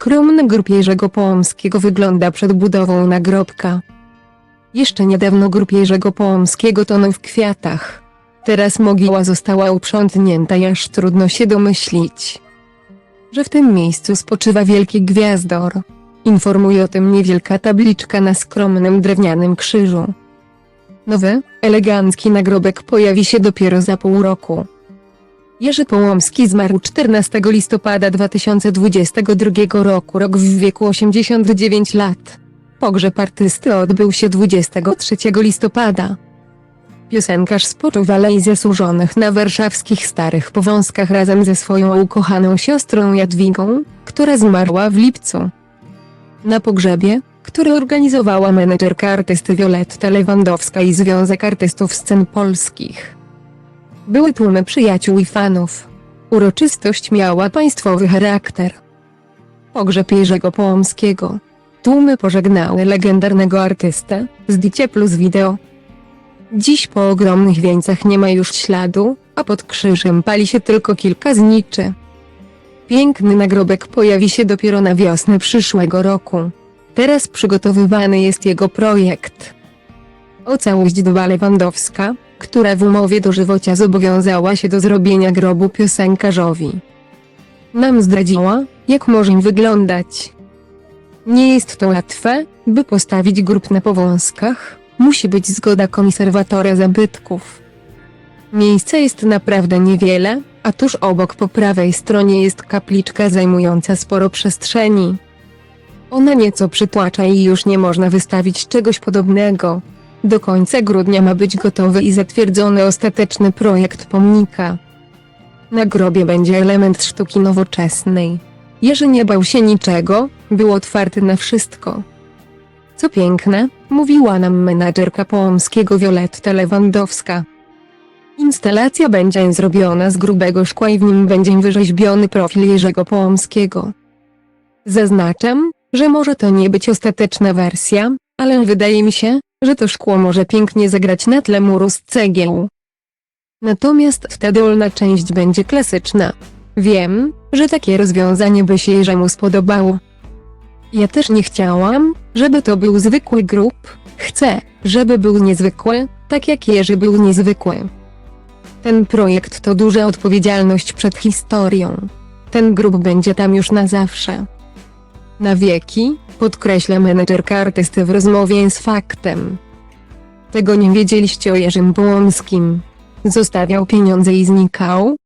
Skromny grób Jerzego Połomskiego wygląda przed budową nagrobka. Jeszcze niedawno grób Jerzego Połomskiego tonął w kwiatach. Teraz mogiła została uprzątnięta i aż trudno się domyślić, że w tym miejscu spoczywa wielki gwiazdor. Informuje o tym niewielka tabliczka na skromnym drewnianym krzyżu. Nowy, elegancki nagrobek pojawi się dopiero za pół roku. Jerzy Połomski zmarł 14 listopada 2022 roku, rok w wieku 89 lat. Pogrzeb artysty odbył się 23 listopada. Piosenkarz spoczął w Alei Zasłużonych na warszawskich Starych Powązkach razem ze swoją ukochaną siostrą Jadwigą, która zmarła w lipcu. Na pogrzebie, który organizowała menedżerka artysty Violetta Lewandowska i Związek Artystów Scen Polskich. Były tłumy przyjaciół i fanów. Uroczystość miała państwowy charakter. Pogrzeb Jerzego Połomskiego. Tłumy pożegnały legendarnego artystę, zdjęcie plus wideo. Dziś po ogromnych wieńcach nie ma już śladu, a pod krzyżem pali się tylko kilka zniczy. Piękny nagrobek pojawi się dopiero na wiosnę przyszłego roku. Teraz przygotowywany jest jego projekt. O całość dba Lewandowska, która w umowie dożywocia zobowiązała się do zrobienia grobu piosenkarzowi. Nam zdradziła, jak może im wyglądać. Nie jest to łatwe, by postawić grób na powązkach, musi być zgoda konserwatora zabytków. Miejsca jest naprawdę niewiele, a tuż obok po prawej stronie jest kapliczka zajmująca sporo przestrzeni. Ona nieco przytłacza i już nie można wystawić czegoś podobnego. Do końca grudnia ma być gotowy i zatwierdzony ostateczny projekt pomnika. Na grobie będzie element sztuki nowoczesnej. Jerzy nie bał się niczego, był otwarty na wszystko. Co piękne, mówiła nam menadżerka Połomskiego Violetta Lewandowska. Instalacja będzie zrobiona z grubego szkła i w nim będzie wyrzeźbiony profil Jerzego Połomskiego. Zaznaczam, że może to nie być ostateczna wersja, ale wydaje mi się, że to szkło może pięknie zagrać na tle muru z cegieł. Natomiast wtedy dolna część będzie klasyczna. Wiem, że takie rozwiązanie by się Jerzemu spodobało. Ja też nie chciałam, żeby to był zwykły grób, chcę, żeby był niezwykły, tak jak Jerzy był niezwykły. Ten projekt to duża odpowiedzialność przed historią. Ten grób będzie tam już na zawsze. Na wieki, podkreśla menedżerka artysty w rozmowie z faktem. Tego nie wiedzieliście o Jerzym Połomskim. Zostawiał pieniądze i znikał,